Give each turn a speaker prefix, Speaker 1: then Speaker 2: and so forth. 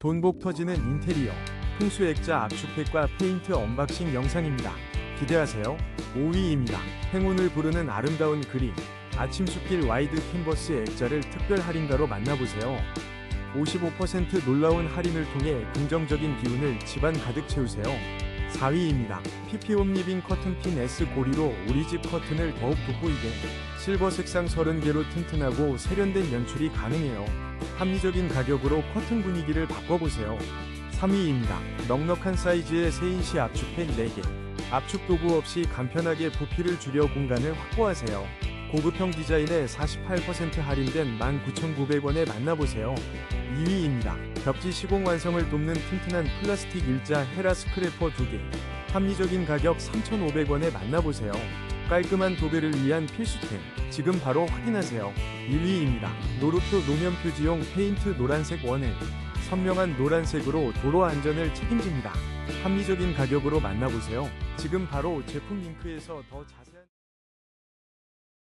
Speaker 1: 돈복 터지는 인테리어, 풍수액자 압축팩과 페인트 언박싱 영상입니다. 기대하세요. 5위입니다. 행운을 부르는 아름다운 그림, 아침 숲길 와이드 캔버스 액자를 특별 할인가로 만나보세요. 55% 놀라운 할인을 통해 긍정적인 기운을 집안 가득 채우세요. 4위입니다. PP홈 리빙 커튼핀 S 고리로 우리 집 커튼을 더욱 돋보이게 실버 색상 30개로 튼튼하고 세련된 연출이 가능해요. 합리적인 가격으로 커튼 분위기를 바꿔보세요. 3위입니다. 넉넉한 사이즈의 세인시 압축팩 4개. 압축 도구 없이 간편하게 부피를 줄여 공간을 확보하세요. 고급형 디자인에 48% 할인된 19,900원에 만나보세요. 2위입니다. 벽지 시공 완성을 돕는 튼튼한 플라스틱 일자 헤라 스크래퍼 2개. 합리적인 가격 3,500원에 만나보세요. 깔끔한 도배를 위한 필수템. 지금 바로 확인하세요. 1위입니다. 노루토 노면 표지용 페인트 노란색 원을 선명한 노란색으로 도로 안전을 책임집니다. 합리적인 가격으로 만나보세요. 지금 바로 제품 링크에서 더 자세한